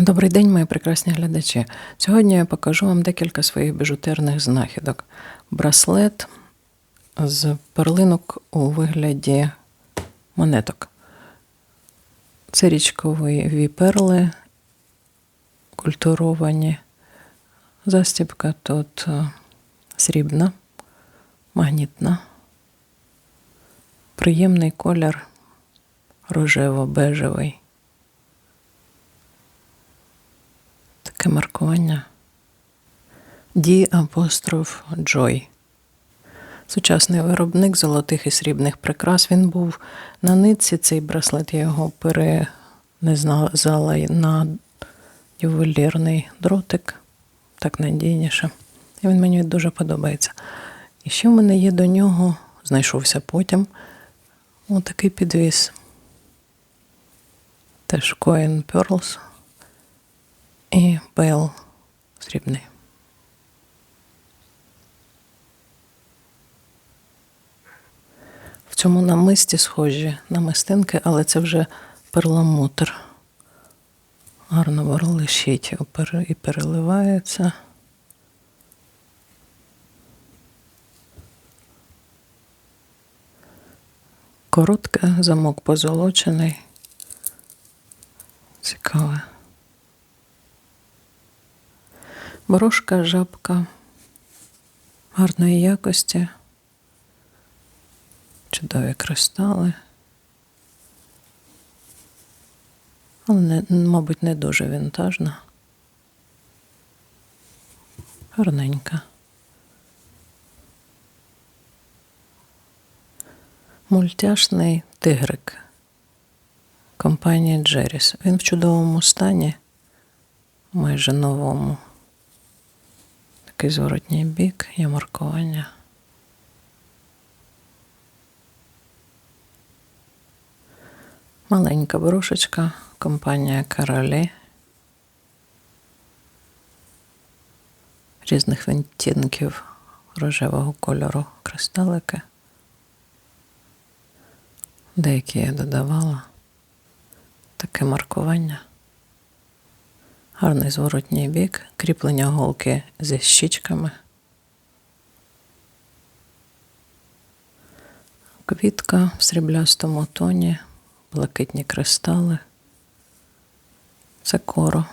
Добрий день, мої прекрасні глядачі. Сьогодні я покажу вам декілька своїх біжутерних знахідок. Браслет з перлинок у вигляді монеток. Це річкові перли, культуровані. Застібка тут е, срібна, магнітна. Приємний колір рожево-бежевий. Маркування. Ді апостроф Joy. Сучасний виробник золотих і срібних прикрас. Він був на нитці цей браслет, я його перенезала на ювелірний дротик, так надійніше. І він мені дуже подобається. І ще в мене є до нього, знайшовся потім, отакий підвіс. Теж Coin Pearls і Бейл срібний. В цьому намисті схожі намистинки, але це вже перламутр. Гарно ворлищить і переливається. Коротке, замок позолочений. Цікаве. Борошка жабка гарної якості, чудові кристали. Але, не, мабуть, не дуже вінтажна. Гарненька. Мультяшний тигрик компанії Джеріс. Він в чудовому стані, майже новому. Такий зворотній бік, є маркування. Маленька брошечка, компанія Королі. Різних відтінків рожевого кольору кристалики. Деякі я додавала таке маркування. Гарний зворотній бік, кріплення голки зі щічками. Квітка в сріблястому тоні, блакитні кристали. Це коро.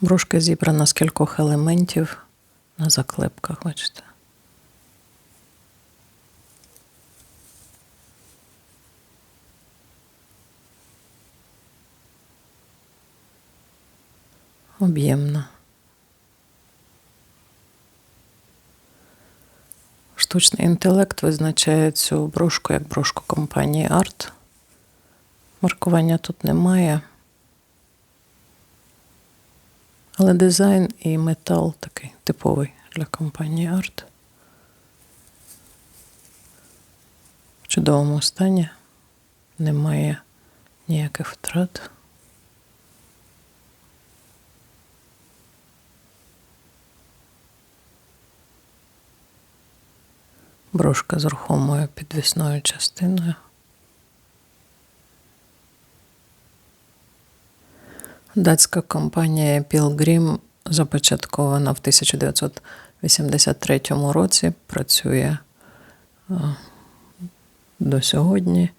Брошка зібрана з кількох елементів на заклепках, бачите. Об'ємна. Штучний інтелект визначає цю брошку як брошку компанії Арт. Маркування тут немає. Але дизайн і метал такий типовий для компанії Арт. В чудовому стані немає ніяких втрат. Брошка з рухомою підвісною частиною. Датська компанія Pilgrim започаткована в 1983 році, працює до сьогодні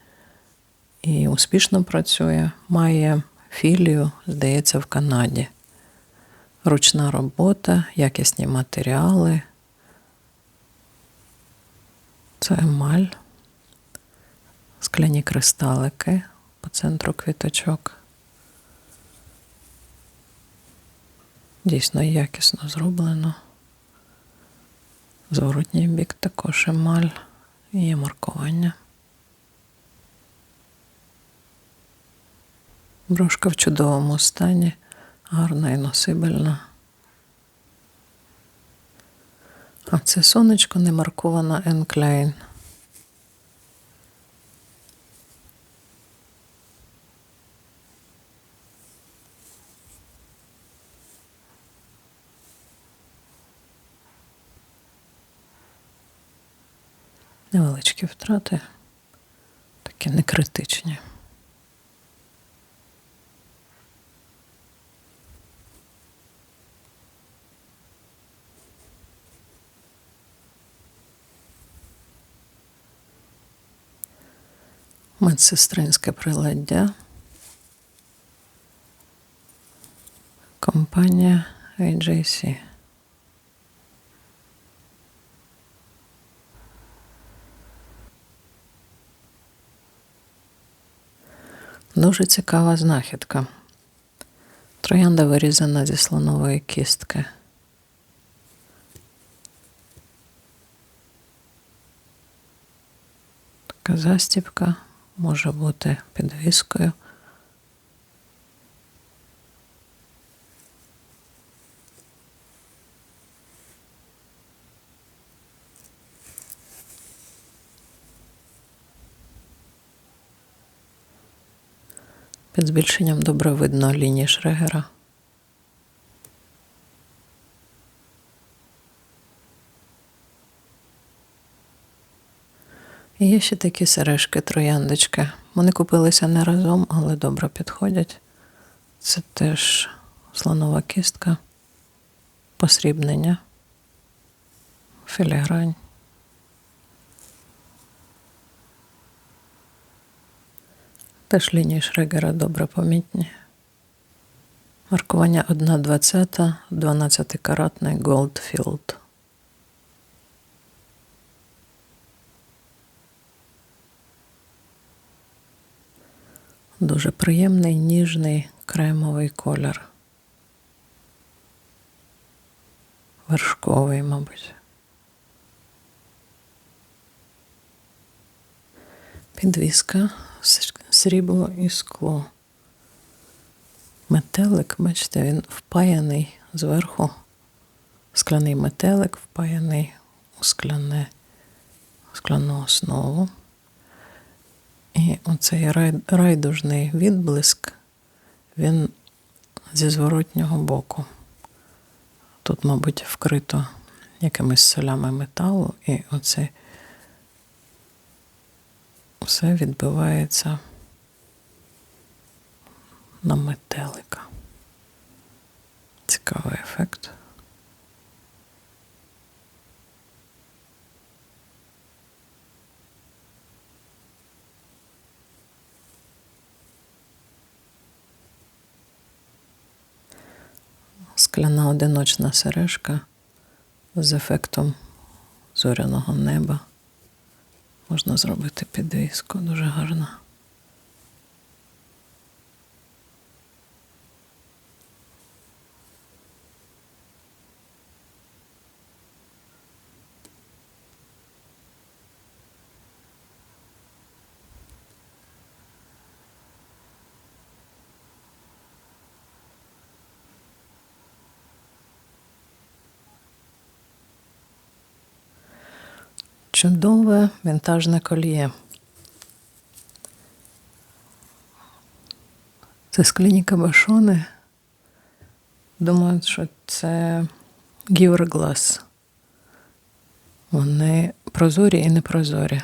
і успішно працює. Має філію, здається, в Канаді. Ручна робота, якісні матеріали. Це емаль, скляні кристалики по центру квіточок. Дійсно якісно зроблено. Зворотній бік також емаль і є маркування. Брошка в чудовому стані, гарна і носибельна. А це сонечко не маркована Енклейн. Невеличкі втрати. такі не критичні. Медсестринське приладдя. Компанія AJC. Дуже цікава знахідка. Троянда вирізана зі слонової кістки. Така застібка може бути підвіскою. Під збільшенням добре видно лінії Шрегера. Є ще такі сережки трояндочки. Вони купилися не разом, але добре підходять. Це теж слонова кістка, посрібнення, філігрань. Теж лінії Шрегера добре помітні. Маркування 1,20, 12-каратний Goldfield. Дуже приємний ніжний кремовий колір. Вершковий, мабуть. Підвіска, срібло і скло. Метелик, бачите, він впаяний зверху. Скляний метелик впаяний у скляне, скляну основу. І оцей райдужний відблиск, він зі зворотнього боку. Тут, мабуть, вкрито якимись солями металу, і оце все відбивається на метелика. Цікавий ефект. Скляна одиночна сережка з ефектом зоряного неба. Можна зробити підвіску дуже гарно. Чудове вінтажне коліє. Це скляні кабашони. Думаю, що це гіверглас. Вони прозорі і непрозорі.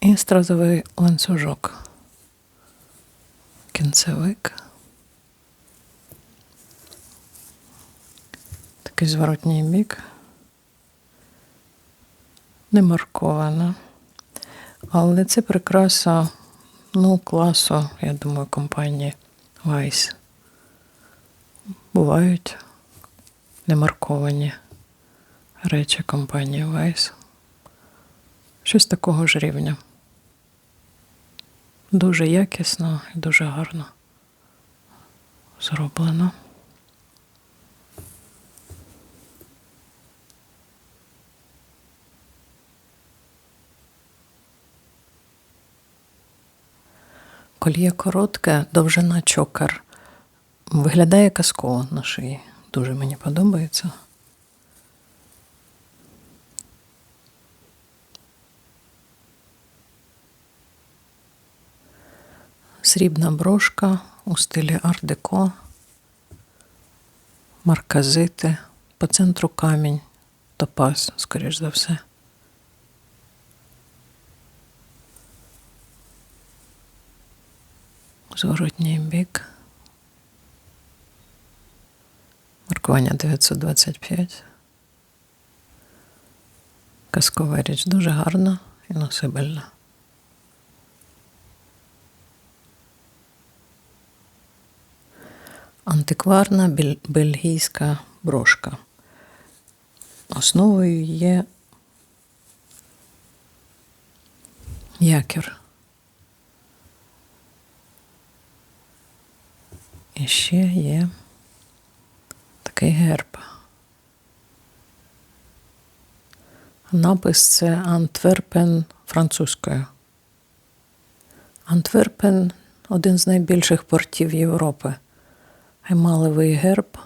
І стразовий ланцюжок. Кінцевик. Такий зворотній бік не маркована. Але це прикраса ну, класу, я думаю, компанії Vice. Бувають немарковані речі компанії Vice. Щось такого ж рівня. Дуже якісно і дуже гарно зроблено. Коліє коротке, довжина чокер. Виглядає казково на шиї. Дуже мені подобається. Срібна брошка у стилі ар-деко, марказити, по центру камінь, топаз, скоріш за все. Зворотній бік. Маркування 925. Казкова річ дуже гарна і носибельна. Антикварна бельгійська брошка. Основою є якір. І ще є такий герб. Напис це Антверпен французькою. Антверпен один з найбільших портів Європи. Емалевий герб.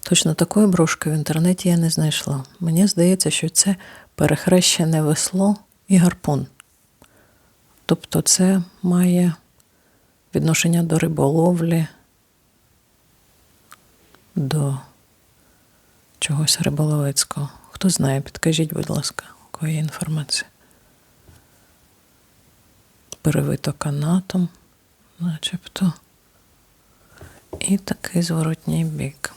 Точно такої брошки в інтернеті я не знайшла. Мені здається, що це перехрещене весло і гарпун. Тобто це має відношення до риболовлі, до чогось риболовецького. Хто знає, підкажіть, будь ласка, у кого є інформація. Перевито канатом, начебто. І такий зворотній бік.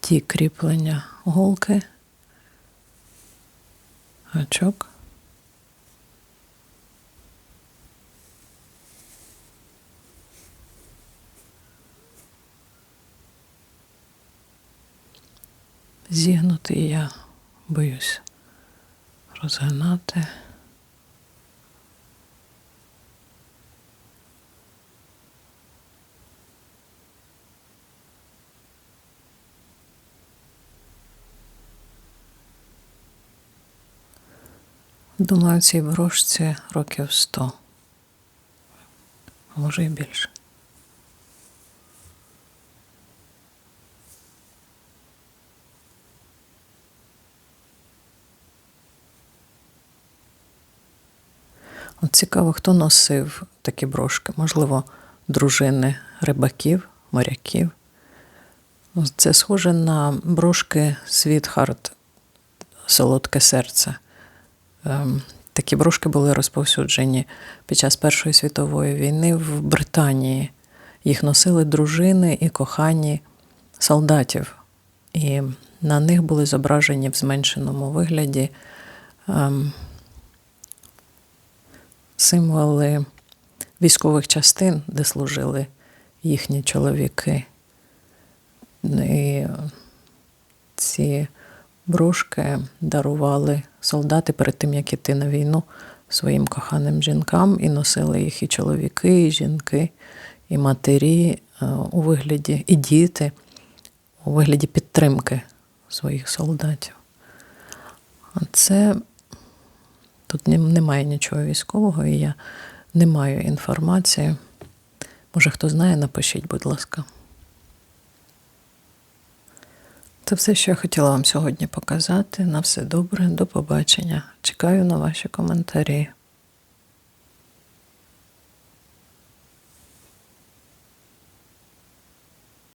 Ті кріплення голки, гачок. Зігнутий я боюсь розгинати. Думаю, цій брошці років сто, може і більше. Цікаво, хто носив такі брошки? Можливо, дружини рибаків, моряків. Ну, Це схоже на брошки Світхарт, солодке серце. Ем, Такі брошки були розповсюджені під час Першої світової війни в Британії. Їх носили дружини і кохані солдатів. І на них були зображені в зменшеному вигляді ем, символи військових частин, де служили їхні чоловіки. І ці брошки дарували солдати перед тим, як іти на війну своїм коханим жінкам, і носили їх і чоловіки, і жінки, і матері е, у вигляді, і діти у вигляді підтримки своїх солдатів. А це тут немає нічого військового, і я не маю інформації. Може, хто знає, напишіть, будь ласка. Це все, що я хотіла вам сьогодні показати. На все добре, до побачення. Чекаю на ваші коментарі.